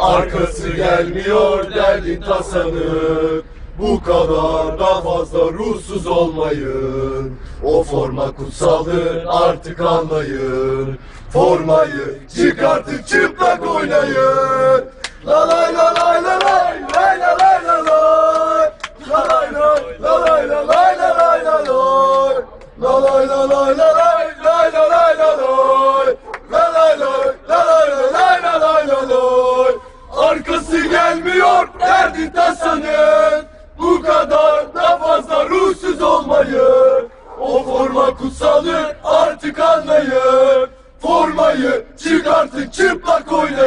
Arkası gelmiyor derdin tasanın bu kadar da fazla ruhsuz olmayın O forma kutsaldır artık anlayın Formayı çıkartıp çıplak oynayın La lay la lay la lay la lay la lay La lay la la la lay la lay La lay la lay la lay la lay la lay La lay la la la lay la lay Arkası gelmiyor derdi tasanın kutsaldır artık anlayın Formayı çıkartıp çıplak oynayın